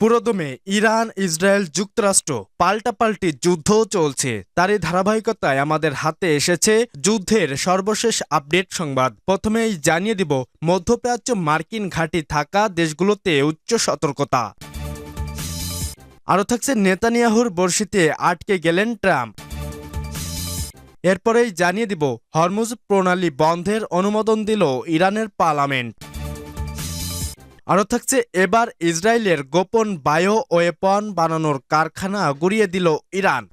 পুরোদমে Iran, Israel যুক্তরাষ্ট্র পাল্টাপাল্টি যুদ্ধ চলছে। তারই ধারাবাহিকতায় আমাদের হাতে এসেছে যুদ্ধের সর্বশেষ আপডেট সংবাদ। প্রথমেই জানিয়ে দিব, মধ্যপ্রাচ্য মার্কিন ঘাঁটি থাকা দেশগুলোতে উচ্চ সতর্কতা। আরও থাকছে নেতানিয়াহুর বর্ষিতে আটকে গেলেন ট্রাম্প। এরপরেই জানিয়ে দিব, হরমুজ প্রণালী বন্ধের অনুমোদন দিল ইরানের পার্লামেন্ট। আরও থাকছে, এবার ইসরায়েলের গোপন বায়ো ওয়েপন বানানোর কারখানা গুড়িয়ে দিল ইরান।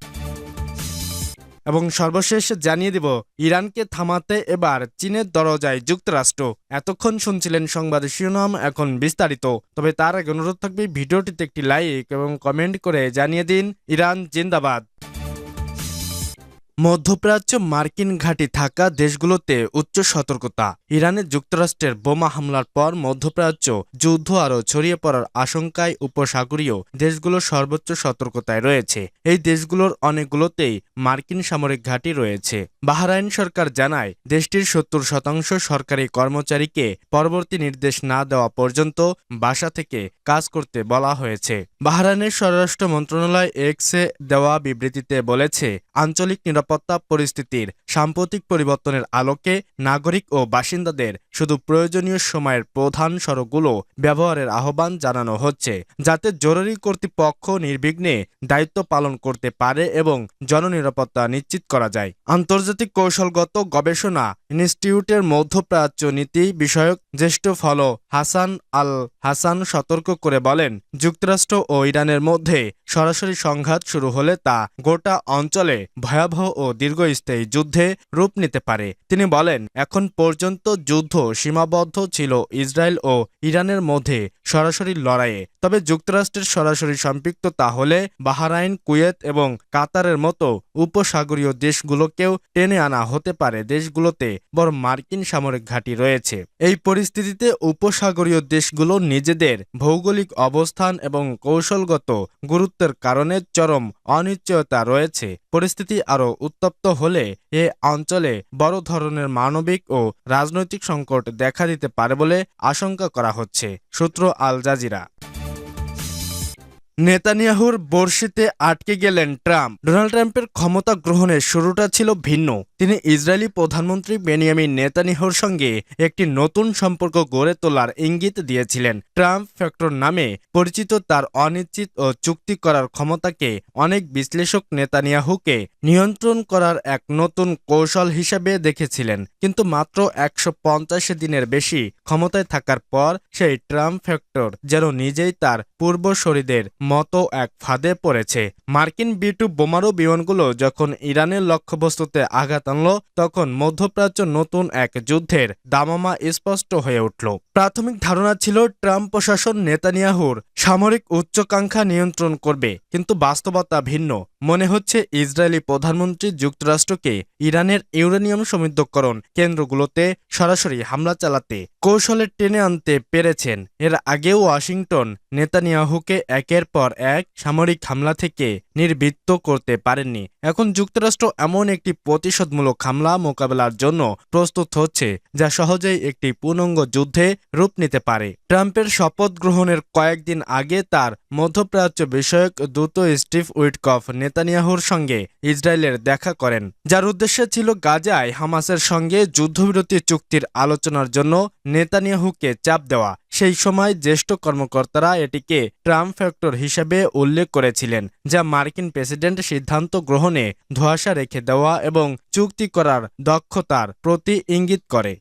এবং সর্বশেষ জানিয়ে দিব, ইরানকে থামাতে এবার চীনের দরজায় যুক্তরাষ্ট্র। এতক্ষণ শুনছিলেন সংবাদ শিরোনাম, এখন বিস্তারিত। তবে তার আগে অনুরোধ থাকবে ভিডিওটিতে একটি লাইক এবং কমেন্ট করে জানিয়ে দিন, ইরান জিন্দাবাদ। মধ্যপ্রাচ্য মার্কিন ঘাঁটি থাকা দেশগুলোতে উচ্চ সতর্কতা। ইরানের যুক্তরাষ্ট্রের বোমা হামলার পর মধ্যপ্রাচ্য যুদ্ধ আরও ছড়িয়ে পড়ার আশঙ্কায় উপসাগরীয় দেশগুলো সর্বোচ্চ সতর্কতায় রয়েছে। এই দেশগুলোর অনেকগুলোতেই মার্কিন সামরিক ঘাঁটি রয়েছে। বাহরাইন সরকার জানায়, দেশটির সত্তর শতাংশ সরকারি কর্মচারীকে পরবর্তী নির্দেশ না দেওয়া পর্যন্ত বাসা থেকে কাজ করতে বলা হয়েছে। বাহরাইনের স্বরাষ্ট্র মন্ত্রণালয় এক্সে দেওয়া বিবৃতিতে বলেছে, আঞ্চলিক নিরাপত্তা পরিস্থিতির সাম্প্রতিক পরিবর্তনের আলোকে নাগরিক ও বাসিন্দাদের শুধু প্রয়োজনীয় সময়ের প্রধান সড়কগুলো ব্যবহারের আহ্বান জানানো হচ্ছে, যাতে জরুরি কর্তৃপক্ষ নির্বিঘ্নে দায়িত্ব পালন করতে পারে এবং জননিরাপত্তা নিশ্চিত করা যায়। আন্তর্জাতিক কৌশলগত গবেষণা ইনস্টিটিউটের মধ্যপ্রাচ্য নীতি বিষয়ক জ্যেষ্ঠ ফল হাসান আল হাসান সতর্ক করে বলেন, যুক্তরাষ্ট্র ও ইরানের মধ্যে সরাসরি সংঘাত শুরু হলে তা গোটা অঞ্চলে ভয়াবহ ও দীর্ঘস্থায়ী যুদ্ধে রূপ নিতে পারে। তিনি বলেন, এখন পর্যন্ত যুদ্ধ সীমাবদ্ধ ছিল ইসরায়েল ও ইরানের মধ্যে সরাসরি লড়াইয়ে। তবে যুক্তরাষ্ট্রের সরাসরি সম্পৃক্ততা হলে বাহারাইন, কুয়েত এবং কাতারের মতো উপসাগরীয় দেশগুলোকেও টেনে আনা হতে পারে। দেশগুলোতে বড় মার্কিন সামরিক ঘাঁটি রয়েছে। এই পরিস্থিতিতে উপসাগরীয় দেশগুলো নিজেদের ভৌগোলিক অবস্থান এবং কৌশলগত গুরুত্বের কারণে চরম অনিশ্চয়তা রয়েছে। পরিস্থিতি আরও উত্তপ্ত হলে এ অঞ্চলে বড় ধরনের মানবিক ও রাজনৈতিক সংকট দেখা দিতে পারে বলে আশঙ্কা করা হচ্ছে, সূত্র আল জাজিরা। নেতানিয়াহুর বর্ষিতে আটকে গেলেন ট্রাম্প। ডোনাল্ড ট্রাম্পের ক্ষমতা গ্রহণের শুরুটা ছিল ভিন্ন। তিনি ইসরায়েলি প্রধানমন্ত্রী বেনিয়ামিন নেতানিয়াহুর সঙ্গে একটি নতুন সম্পর্ক গড়ে তোলার ইঙ্গিত দিয়েছিলেন। ট্রাম্প ফ্যাক্টর নামে পরিচিত তার অনিশ্চিত ও চুক্তি করার ক্ষমতাকে অনেক বিশ্লেষক নেতানিয়াহুকে নিয়ন্ত্রণ করার এক নতুন কৌশল হিসেবে দেখেছিলেন। কিন্তু মাত্র একশো পঞ্চাশ দিনের বেশি ক্ষমতায় থাকার পর সেই ট্রাম্প ফ্যাক্টর যেন নিজেই তার পূর্বশরীদের মতো এক ফাঁদে পড়েছে। মার্কিন বি টু বোমারু বিমানগুলো যখন ইরানের লক্ষ্যবস্তুতে আঘাত আনল তখন মধ্যপ্রাচ্য নতুন এক যুদ্ধের দামামা স্পষ্ট হয়ে উঠল। প্রাথমিক ধারণা ছিল ট্রাম্প প্রশাসন নেতানিয়াহুর সামরিক উচ্চাকাঙ্ক্ষা নিয়ন্ত্রণ করবে, কিন্তু বাস্তবতা ভিন্ন। মনে হচ্ছে ইসরায়েলি প্রধানমন্ত্রী যুক্তরাষ্ট্রকে ইরানের ইউরেনিয়াম সমৃদ্ধকরণ কেন্দ্রগুলোতে সরাসরি হামলা চালাতে কৌশলে টেনে আনতে পেরেছেন। এর আগেও ওয়াশিংটন নেতানিয়াহুকে একের পর এক সামরিক হামলা থেকে নির্বৃত্ত করতে পারেননি। এখন যুক্তরাষ্ট্র এমন একটি প্রতিশোধমূলক হামলা মোকাবেলার জন্য প্রস্তুত হচ্ছে, যা সহজেই একটি পূর্ণাঙ্গ যুদ্ধে রূপ নিতে পারে। ট্রাম্পের শপথ গ্রহণের কয়েকদিন আগে তার মধ্যপ্রাচ্য বিষয়ক দূত স্টিভ উইটকফ নেতানিয়াহুর সঙ্গে ইসরায়েলের দেখা করেন, যার উদ্দেশ্য ছিল গাজায় হামাসের সঙ্গে যুদ্ধবিরতি চুক্তির আলোচনার জন্য নেতানিয়াহুকে চাপ দেওয়া। সেই সময় জ্যেষ্ঠ কর্মকর্তারা এটিকে ট্রাম্প ফ্যাক্টর হিসেবে উল্লেখ করেছিলেন, যা মার্কিন প্রেসিডেন্ট সিদ্ধান্ত গ্রহণে ধোঁয়াশা রেখে দেওয়া এবং চুক্তি করার দক্ষতার প্রতি ইঙ্গিত করে।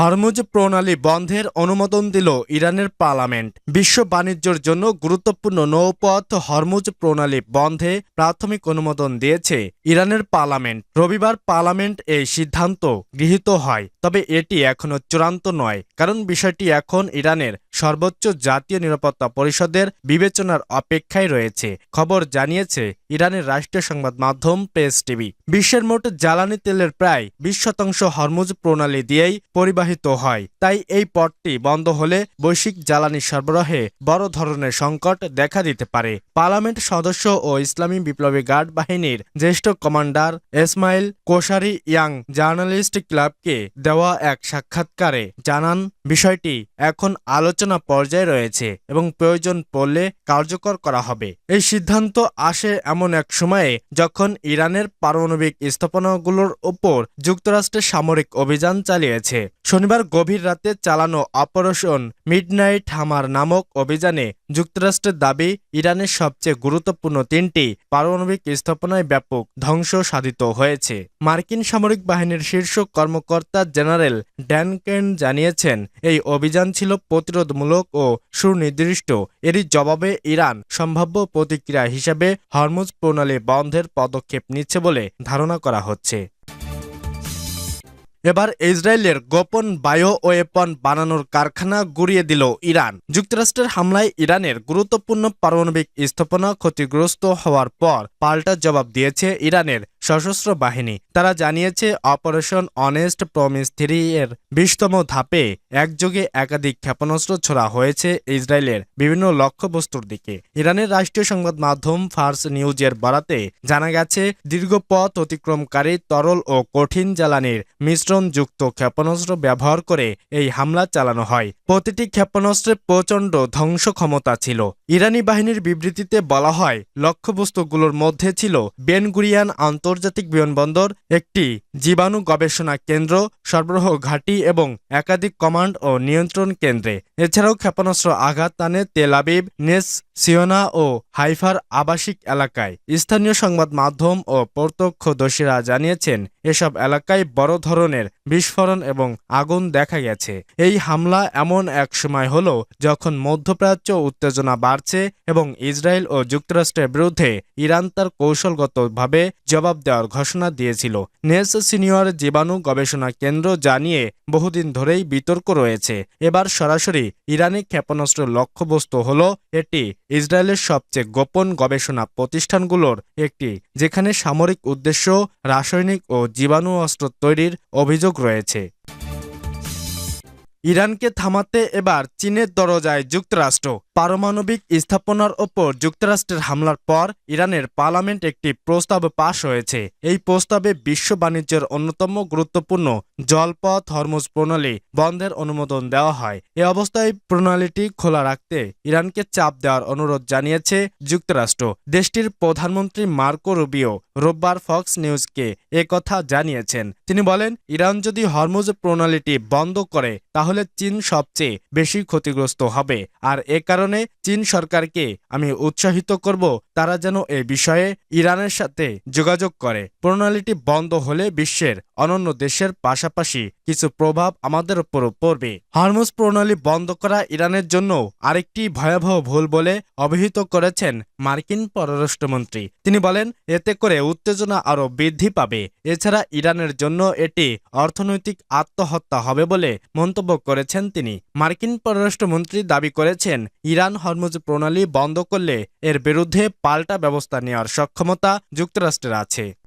হরমুজ প্রণালী বন্ধের অনুমোদন দিল ইরানের পার্লামেন্ট। বিশ্ব বাণিজ্যের জন্য গুরুত্বপূর্ণ নৌপথ হরমুজ প্রণালী বন্ধে প্রাথমিক অনুমোদন দিয়েছে ইরানের পার্লামেন্ট। রবিবার পার্লামেন্ট এই সিদ্ধান্ত গৃহীত হয়, তবে এটি এখনও চূড়ান্ত নয়, কারণ বিষয়টি এখন ইরানের সর্বোচ্চ জাতীয় নিরাপত্তা পরিষদের বিবেচনার অপেক্ষায় রয়েছে। খবর জানিয়েছে ইরানের রাষ্ট্রীয় সংবাদ মাধ্যম প্রেস টিভি। বিশ্বের মোট জ্বালানি তেলের প্রায় বিশ শতাংশ হরমুজ প্রণালী দিয়েই পরিবাহী প্রবাহিত হয়। তাই এই পথটি বন্ধ হলে বৈশ্বিক জ্বালানি সরবরাহে বড় ধরনের সংকট দেখা দিতে পারে। পার্লামেন্ট সদস্য ও ইসলামী বিপ্লবী গার্ড বাহিনীর জ্যেষ্ঠ commander Esmail Kowsari young journalist ক্লাবকে দেওয়া এক সাক্ষাৎকারে জানান, বিষয়টি এখন আলোচনা পর্যায়ে রয়েছে এবং প্রয়োজন পড়লে কার্যকর করা হবে। এই সিদ্ধান্ত আসে এমন এক সময়ে যখন ইরানের পারমাণবিক স্থাপনাগুলোর ওপর যুক্তরাষ্ট্রের সামরিক অভিযান চালিয়েছে। শনিবার গভীর রাতে চালানো অপারেশন মিডনাইট হামার নামক অভিযানে যুক্তরাষ্ট্রের দাবি, ইরানের সবচেয়ে গুরুত্বপূর্ণ তিনটি পারমাণবিক স্থাপনায় ব্যাপক ধ্বংস সাধিত হয়েছে। মার্কিন সামরিক বাহিনীর শীর্ষ কর্মকর্তা জেনারেল ড্যান কেন জানিয়েছেন, এই অভিযান ছিল প্রতিরোধমূলক ও সুনির্দিষ্ট। এরই জবাবে ইরান সম্ভাব্য প্রতিক্রিয়া হিসেবে হরমুজ প্রণালী বন্ধের পদক্ষেপ নিচ্ছে বলে ধারণা করা হচ্ছে। এবার ইসরায়েলের গোপন বায়ো ওয়েপন বানানোর কারখানা গুড়িয়ে দিল ইরান। যুক্তরাষ্ট্রের হামলায় ইরানের গুরুত্বপূর্ণ পারমাণবিক স্থাপনা ক্ষতিগ্রস্ত হওয়ার পর পাল্টা জবাব দিয়েছে ইরানের সশস্ত্র বাহিনী। তারা জানিয়েছে, অপারেশন অনেস্ট প্রমিস থ্রি এর বিশতম ধাপে একযোগে একাধিক ক্ষেপণাস্ত্র ছোড়া হয়েছে ইসরায়েলের বিভিন্ন লক্ষ্যবস্তুর দিকে। ইরানের রাষ্ট্রীয় সংবাদ মাধ্যম ফার্স নিউজের বরাতে জানা গেছে, দীর্ঘ পথ অতিক্রমকারী তরল ও কঠিন জ্বালানির মিশ্রণযুক্ত ক্ষেপণাস্ত্র ব্যবহার করে এই হামলা চালানো হয়। প্রতিটি ক্ষেপণাস্ত্রে প্রচণ্ড ধ্বংস ক্ষমতা ছিল। ইরানি বাহিনীর বিবৃতিতে বলা হয়, লক্ষ্যবস্তুগুলোর মধ্যে ছিল বেনগুরিয়ান আন্তর্জাতিক বিমানবন্দর, একটি জীবাণু গবেষণা কেন্দ্র, সরবরাহ ঘাঁটি এবং একাধিক কমান্ড ও নিয়ন্ত্রণ কেন্দ্রে। এছাড়াও ক্ষেপণাস্ত্র আঘাত টানে তেল আবিব, নেস, সিওনা ও হাইফার আবাসিক এলাকায়। স্থানীয় সংবাদ মাধ্যম ও প্রত্যক্ষদর্শীরা জানিয়েছেন, এসব এলাকায় বড় ধরনের বিস্ফোরণ এবং আগুন দেখা গেছে। এই হামলা এমন এক সময় হল যখন মধ্যপ্রাচ্য উত্তেজনা বাড়ছে এবং ইসরায়েল ও যুক্তরাষ্ট্রের বিরুদ্ধে ইরান তার কৌশলগতভাবে জবাব দেওয়ার ঘোষণা দিয়েছিল। নেস সিনিয়র জীবাণু গবেষণা কেন্দ্র জানিয়ে বহুদিন ধরেই বিতর্ক রয়েছে। এবার সরাসরি ইরানি ক্ষেপণাস্ত্রের লক্ষ্যবস্তু হল এটি ইসরায়েলের সবচেয়ে গোপন গবেষণা প্রতিষ্ঠানগুলোর একটি, যেখানে সামরিক উদ্দেশ্য, রাসায়নিক ও জীবাণু অস্ত্র তৈরির অভিযোগ রয়েছে। ইরানকে থামাতে এবার চীনের দরজায় যুক্তরাষ্ট্র। পারমাণবিক স্থাপনার ওপর যুক্তরাষ্ট্রের হামলার পর ইরানের পার্লামেন্ট একটি প্রস্তাব পাশ হয়েছে। এই প্রস্তাবে বিশ্ব বাণিজ্যের অন্যতম গুরুত্বপূর্ণ জলপথ হরমুজ প্রণালী বন্ধের অনুমোদন দেওয়া হয়। এ অবস্থায় প্রণালীটি খোলা রাখতে ইরানকে চাপ দেওয়ার অনুরোধ জানিয়েছে যুক্তরাষ্ট্র। দেশটির প্রধানমন্ত্রী মার্কো রুবিও রোববার ফক্স নিউজকে কথা জানিয়েছেন। তিনি বলেন, ইরান যদি হরমুজ প্রণালীটি বন্ধ করে, তাহলে চীন সবচেয়ে বেশি ক্ষতিগ্রস্ত হবে। আর এ কারণে চীন সরকারকে আমি উৎসাহিত করব, তারা যেন এ বিষয়ে ইরানের সাথে যোগাযোগ করে। প্রণালীটি বন্ধ হলে বিশ্বের অনন্য দেশের পাশাপাশি কিছু প্রভাব আমাদের উপর পড়বে। হরমুজ প্রণালী বন্ধ করা ইরানের জন্য আরেকটি ভয়াবহ ভুল বলে অভিহিত করেছেন মার্কিন পররাষ্ট্রমন্ত্রী। তিনি বলেন, এতে করে উত্তেজনা আরও বৃদ্ধি পাবে। এছাড়া ইরানের জন্য এটি অর্থনৈতিক আত্মহত্যা হবে বলে মন্তব্য করেছেন তিনি। মার্কিন পররাষ্ট্রমন্ত্রী দাবি করেছেন, ইরান হরমুজ প্রণালী বন্ধ করলে এর বিরুদ্ধে পাল্টা ব্যবস্থা নেওয়ার সক্ষমতা যুক্তরাষ্ট্রের আছে।